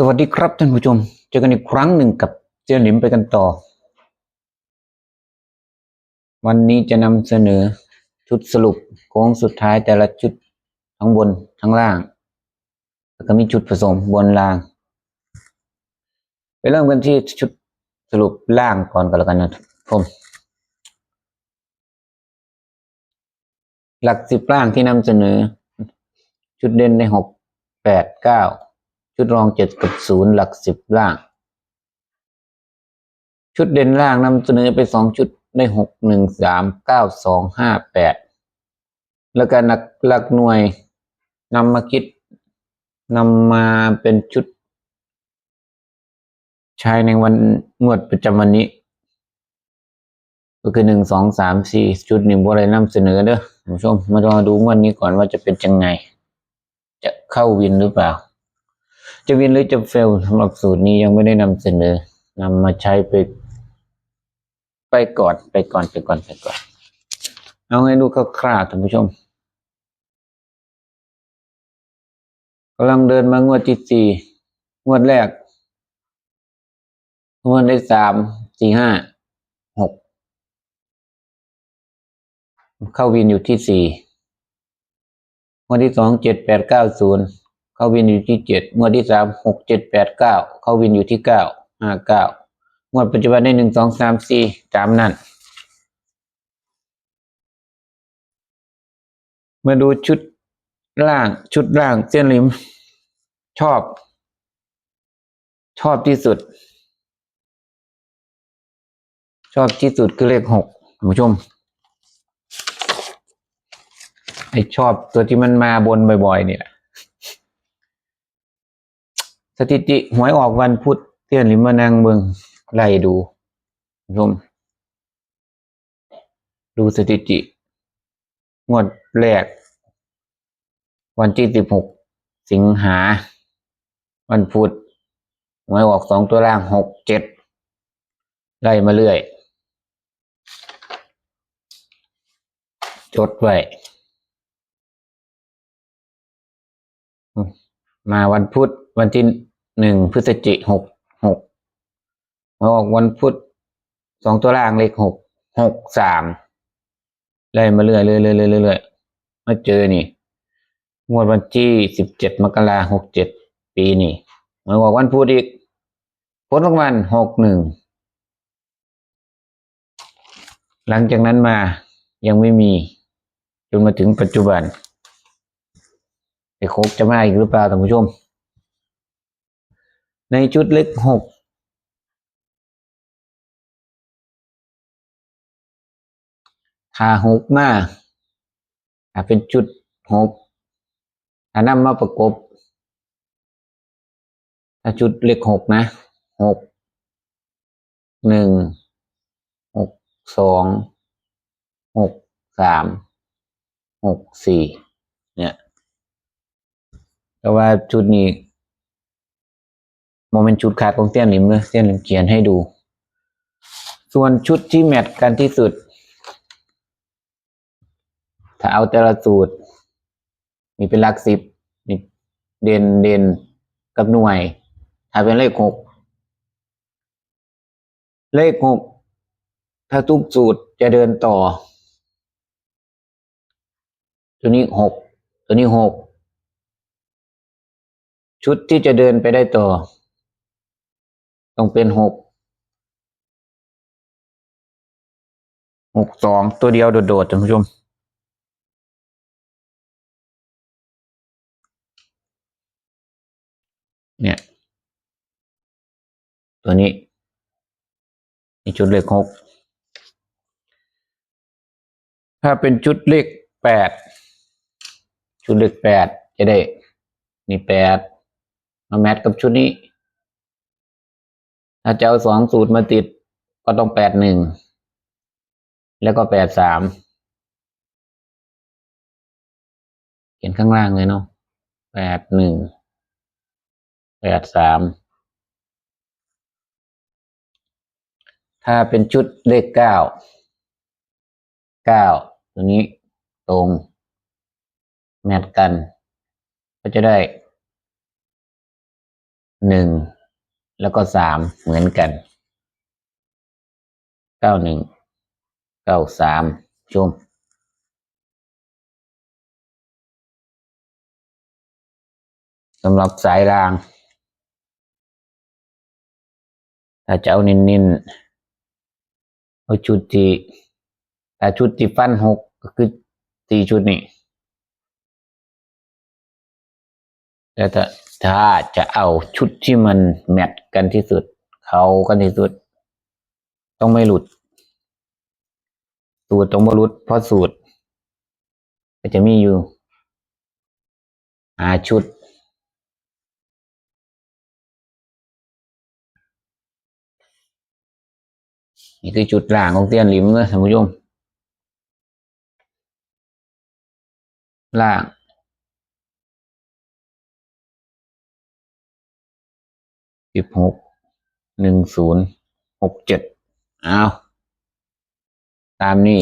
สวัสดีครับท่านผู้ชม เจอกันอีกครั้งหนึ่งกับเจียหลิมไปกันต่อ วันนี้จะนำเสนอชุดสรุปโค้งสุดท้ายแต่ละชุดทั้งบนทั้งล่าง แล้วก็มีชุดผสมบนล่าง ไปเริ่มกันที่ชุดสรุปล่างก่อนกันแล้วกันนะครับผมหลักสิบล่างที่นำเสนอ ชุดเด่นในหกแปดเก้า ชุดรองเจ็ดกับศูนย์หลักสิบล่าง ชุดเด่นล่างนำเสนอไปสองชุดได้หกหนึ่งสามเก้าสองห้าแปดแล้วก็หลักหลักหน่วยนำมาคิดนำมาเป็นชุด ใช้ในวันงวดประจำวันนี้ ก็คือหนึ่งสองสามสี่ชุดนี้บัวอะไรนำเสนอเด้อผู้ชมมารอดูวันนี้ก่อนว่าจะเป็นยังไง จะเข้าวินหรือเปล่า จะวินหรือจะเฟลสำหรับสูตรนี้ยังไม่ได้นำเสนอนำมาใช้ไป ไปก่อนไปก่อนไปก่อนไปก่อน เอาให้ดูคร่าวๆท่านผู้ชมกำลังเดินมางวดที่สี่งวดแรกงวดที่สามสี่ห้าหกเข้าวินอยู่ที่สี่งวดที่สองเจ็ดแปดเก้าศูนย์ เข้าวินอยู่ที่เจ็ดงวดที่สามหกเจ็ดแปดเก้าเข้าวินอยู่ที่เก้าห้าเก้างวดปัจจุบันได้หนึ่งสองสามสี่ตามนั้น มาดูชุดล่างชุดล่างเส้นริม ชอบ ชอบที่สุด ชอบที่สุดคือเลขหกท่านผู้ชมไอชอบตัวที่มันมาบนบ่อยๆเนี่ย สถิติหวยออกวันพุธเตี้ยนหรือมานังเบิงไล่ดูชมดูสถิติ งวดแรก วันที่สิบหกสิงหา วันพุธหวยออกสองตัวล่างหกเจ็ดไล่มาเรื่อย จดไว้อืมมาวันพุธวันที่ หนึ่งพฤศจิหกหกมาออกวันพุธสองตัวล่างเลขหกหกสามไล่มาเรื่อยเรื่อยเรื่อยเรื่อยเรื่อยมาเจอนี่งวดวันที่สิบเจ็ดมกราหกเจ็ดปีนี่มาออกวันพุธอีกผลรางวัลหกหนึ่งหลังจากนั้นมายังไม่มีจนมาถึงปัจจุบันไอ้โคกจะมาอีกหรือเปล่าท่านผู้ชม ในชุดเล็กหกถ้าหกมาถ้าเป็นจุดหกถ้านำมาประกบ ถ้าชุดเล็กหกนะหกหนึ่งหกสองหกสามหกสี่เนี่ยแต่ว่าชุดนี้ โมเมนต์ชุดขาดของเตี้ยนหลิมเลยเตี้ยนหลิมเขียนให้ดู ส่วนชุดที่แมทกันที่สุด ถ้าเอาแต่ละสูตร มีเป็นหลักสิบมีเด่นเด่นกับหน่วย ถ้าเป็นเลขหกเลขหกถ้าทุกสูตรจะเดินต่อ ตัวนี้หกตัวนี้หกชุดที่จะเดินไปได้ต่อ ต้องเป็นหกหกสองตัวเดียวโดดๆท่านผู้ชม เนี่ย ตัวนี้นี่ชุดเลขหกถ้าเป็นชุดเลขแปดชุดเลขแปดจะได้นี่แปดมาแมทกับชุดนี้ ถ้าจะเอาสองสูตรมาติดก็ต้องแปดหนึ่งแล้วก็แปดสามเขียนข้างล่างเลยเนาะแปดหนึ่งแปดสามถ้าเป็นชุดเลขเก้าเก้าตัวนี้ตรง แมทกัน ก็จะได้หนึ่ง แล้วก็สามเหมือนกันเก้าหนึ่งเก้าสามชมสำหรับสายราง ถ้าจะเอาเน้นเอาชุดที่ถ้าชุดที่ฟันหกก็คือสี่ชุดนี่แต่ถ้า ถ้าจะเอาชุดที่มันแมทกันที่สุด เขากันที่สุด ต้องไม่หลุด สูตรต้องไม่หลุดเพราะสูตร ก็จะมีอยู่หาชุด นี่คือจุดหล่างของเตียนลิมเลยท่านผู้ชมล่าง สิบหกหนึ่งศูนย์หกเจ็ดเอาตามนี้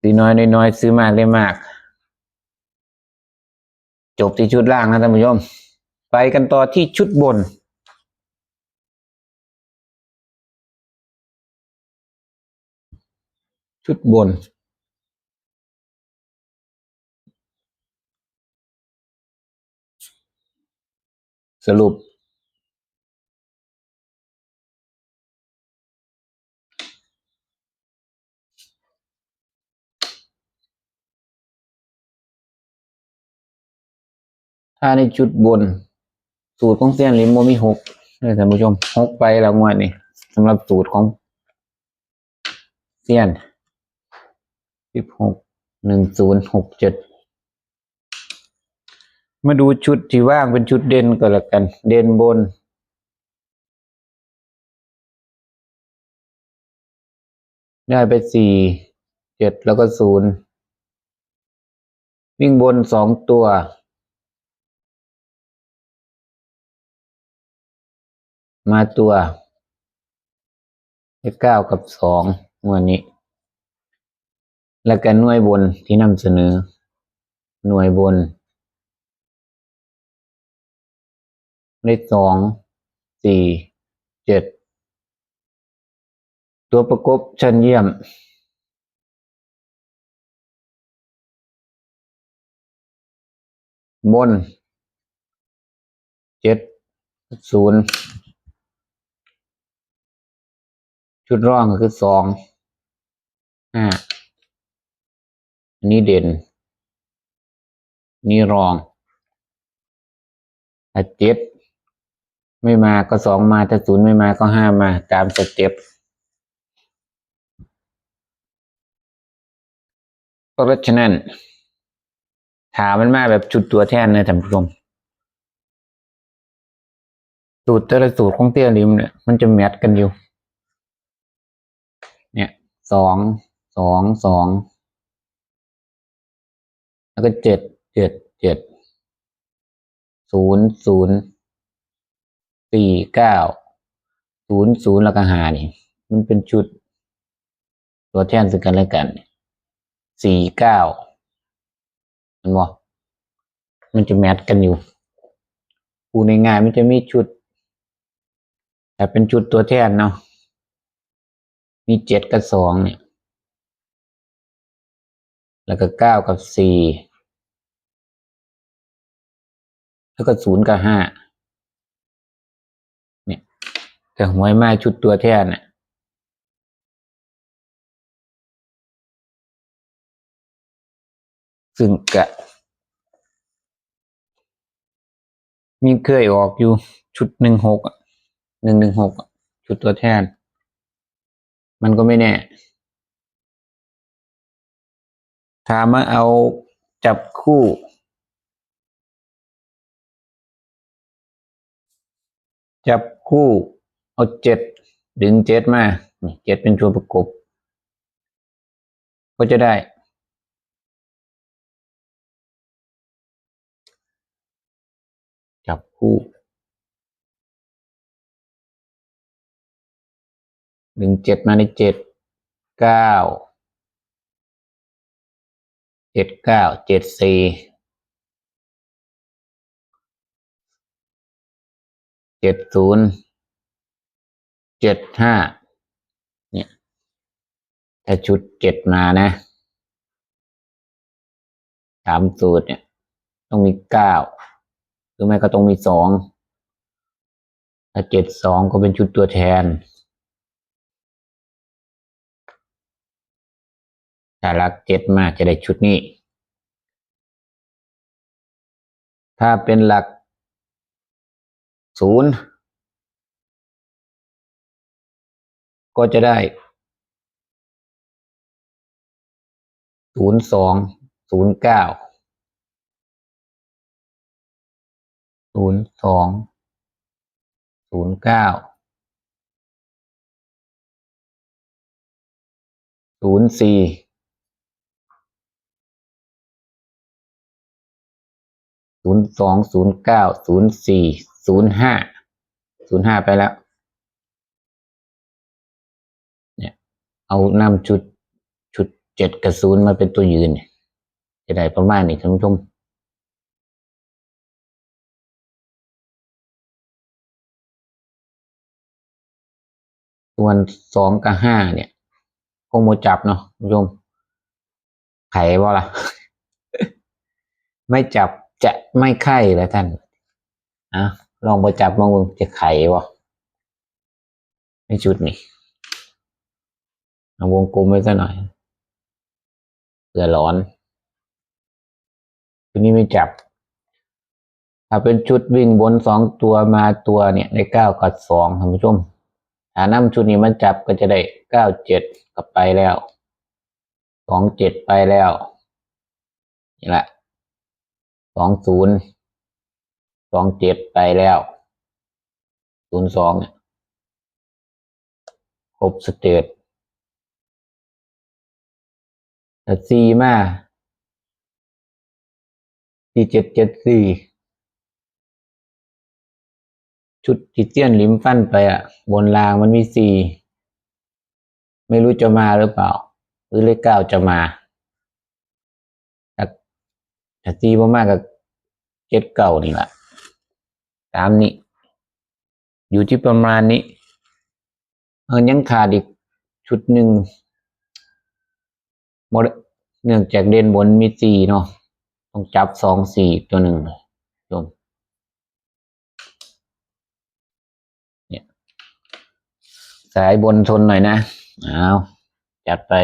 ซื้อน้อยน้อยซื้อมากได้มาก จบที่ชุดล่างนะท่านผู้ชม ไปกันต่อที่ชุดบน ชุดบน สรุป ถ้าในจุดบน สูตรของเซียนลิมโมมีหกเลยท่านผู้ชมหกไปแล้วงวดนี้สำหรับสูตรของเซียนสิบหกหนึ่งศูนย์หกเจ็ด มาดูชุดที่ว่างเป็นชุดเด่นก็แล้วกัน เด่นบน ได้ไปสี่เจ็ดแล้วก็ศูนย์วิ่งบนสองตัว มาตัวเลขเก้ากับสองงวดนี้ แล้วก็หน่วยบนที่นำเสนอ หน่วยบน เลขสองสี่เจ็ดตัวประกบชั้นเยี่ยม บนเจ็ดศูนย์ชุดร่องก็คือสองห้าอันนี้เด่น นี่รองถ้าเจ็ด ไม่มาก็สองมาถ้าศูนย์ไม่มาก็ห้ามาตามสเต็ปเพราะฉะนั้น ถามมันมาแบบชุดตัวแทนเลยท่านผู้ชมสูตรแต่ละสูตรของเตี้ยริมเนี่ยมันจะแมทกันอยู่ เนี่ยสองสองสองแล้วก็เจ็ดเจ็ดเจ็ดศูนย์ศูนย์ สี่เก้าศูนย์ศูนย์แล้วก็หานี่มันเป็นชุด ตัวแทนซึ่งกันและกันสี่เก้ามันบอกมันจะแมทกันอยู่คูในงานมันจะมีชุด แต่เป็นชุดตัวแทนเนาะมีเจ็ดกับสองเนี่ย แล้วก็เก้ากับสี่แล้วก็ศูนย์กับห้า แต่หวยมาชุดตัวแทนน่ะซึ่งกะ มีเคยออกอยู่ชุดหนึ่งหกหนึ่งหนึ่งหกชุดตัวแทน มันก็ไม่แน่ ถามมาเอาจับคู่ จับคู่ เอาเจ็ดดึงเจ็ดมาเจ็ดเป็นตัวประกบ ก็จะได้จับคู่ดึงเจ็ดมาในเจ็ดเก้าเจ็ดเก้าเจ็ดสี่เจ็ดศูนย์ เจ็ดห้าเนี่ยถ้าชุดเจ็ดมานะสามสูตรเนี่ย ต้องมีเก้าหรือไม่ก็ต้องมีสองถ้าเจ็ดสองก็เป็นชุดตัวแทนถ้ารักเจ็ดมากจะได้ชุดนี้ ถ้าเป็นหลักศูนย์ ก็จะได้ศูนย์สองศูนย์เก้าศูนย์สองศูนย์เก้าศูนย์สี่ศูนย์สองศูนย์เก้าศูนย์สี่ศูนย์ห้าศูนย์ห้าไปแล้ว เอานำชุดชุดเจ็ดกับศูนย์มาเป็นตัวยืน จะได้ประมาณนี้ท่านผู้ชมส่วนสองกับห้าเนี่ยคงโมจับเนาะคุณผู้ชม ไขบ่ล่ะ ไม่จับจะไม่ไข่แล้วท่านอะลองไปจับมองมึงจะไขบ่ในชุดนี้ เอาวงกลมไว้ซะหน่อยเผื่อร้อนชุดนี้ไม่จับ ถ้าเป็นชุดวิ่งบนสองตัวมาตัวเนี่ยได้เก้ากับสองท่านผู้ชมถ้านำชุดนี้มันจับก็จะได้เก้าเจ็ดกลับไปแล้วสองเจ็ดไปแล้วนี่แหละสองศูนย์สองเจ็ดไปแล้วศูนย์สองเนี่ยครบสเตต แต่สี่มาสี่เจ็ดเจ็ดสี่ชุดที่เตี้ยนลิมฟันไปอะบนรางมันมีสี่ไม่รู้จะมาหรือเปล่า หรือเลขเก้าจะมาแต่ต่สี่บ่มากกับเจ็ดเก้านี่แหละตามนี้ อยู่ที่ประมาณนี้เออยังขาดอีกชุดหนึ่ง หมดเนื่องจากเด่นบนมีสี่เนาะต้องจับสองสี่ตัวหนึ่งเลยโยสายบนทนหน่อยนะเอาจัดไป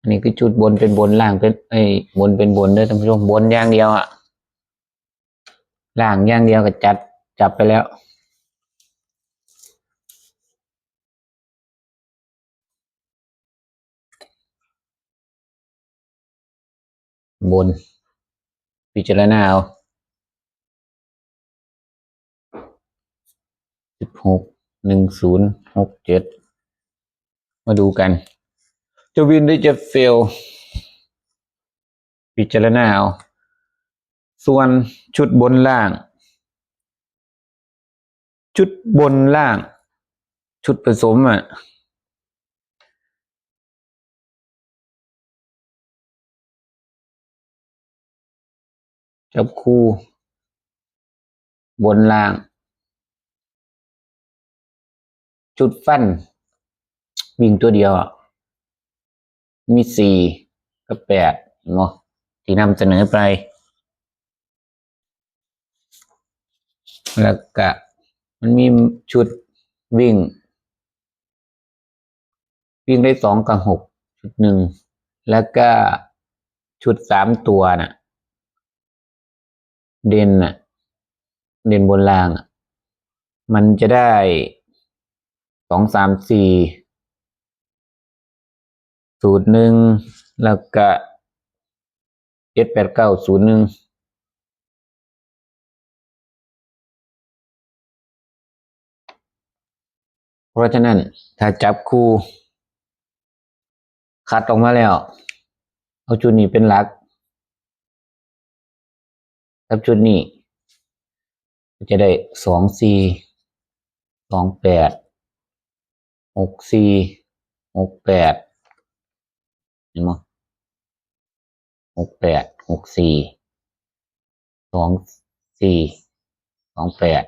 อันนี้คือจุดบนเป็นบนล่างเป็นเอ้บนเป็นบนเด้อท่านผู้ชมบนอย่างเดียวอะล่างอย่างเดียวก็จัดจับไปแล้ว บน พิจารณาเอาสิบหกหนึ่งศูนย์หกเจ็ดมาดูกัน จะวินหรือจะเฟล พิจารณาเอาส่วนชุดบนล่าง ชุดบนล่าง ชุดผสมอะ จับคู่ บนล่าง จุดฟัน วิ่งตัวเดียวอะมีสี่กับแปดเนไหมที่นำเสนอไปแล้วก็มันมีชุดวิ่ง วิ่งได้สองกับหกชุดหนึ่งแล้วก็ชุดสามตัวน่ะ เด่นน่ะเด่นบนล่างอะมันจะได้สองสามสี่สูตรหนึ่งแล้วก็เจ็ดแปดเก้าศูนย์หนึ่งเพราะฉะนั้น ถ้าจับคู่ คัดออกมาแล้ว เอาชุดนี้เป็นหลัก จับชุดนี้ จะได้สองสี่สองแปดหกสี่หกแปดเห็นไหมหกแปดหกสี่สองสี่สองแปด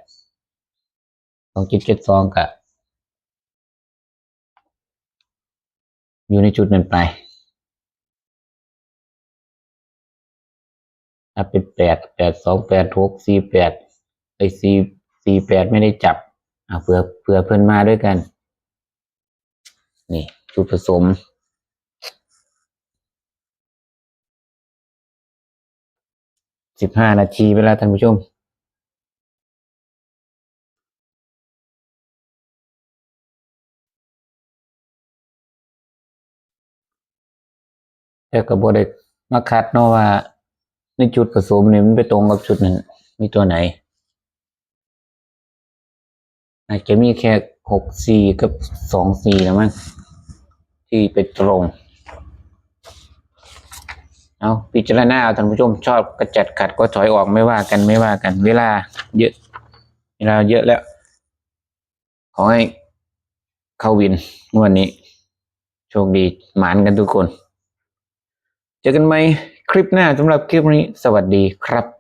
สองจ็ดเจ็ดสองกะอยู่ในจุดนั้นไป ถ้าเป็นแปดแปดสองแปดหกสี่แปดไอสี่สี่แปดไม่ได้จับอะเผื่อเผื่อเพื่อนมาด้วยกัน นี่จุดผสมสิบห้านาทีเวลาท่านผู้ชมแต่ก็บ่ได้มาคัดเนาะว่า ในจุดผสมเนี่ยมันไปตรงกับจุดนั้นมีตัวไหน อาจจะมีแค่หกสี่กับสองสี่แล้วมั้งที่ไปตรง เอาพิจารณาเอาท่านผู้ชมชอบกระจัดขัดก็ถอยออกไม่ว่ากันไม่ว่ากัน เวลา เยอะ เวลาเยอะแล้ว ขอให้เข้าวินงวันนี้ โชคดีหมานกันทุกคน เจอกันไหม คลิปหน้าสำหรับคลิปนี้ สวัสดีครับ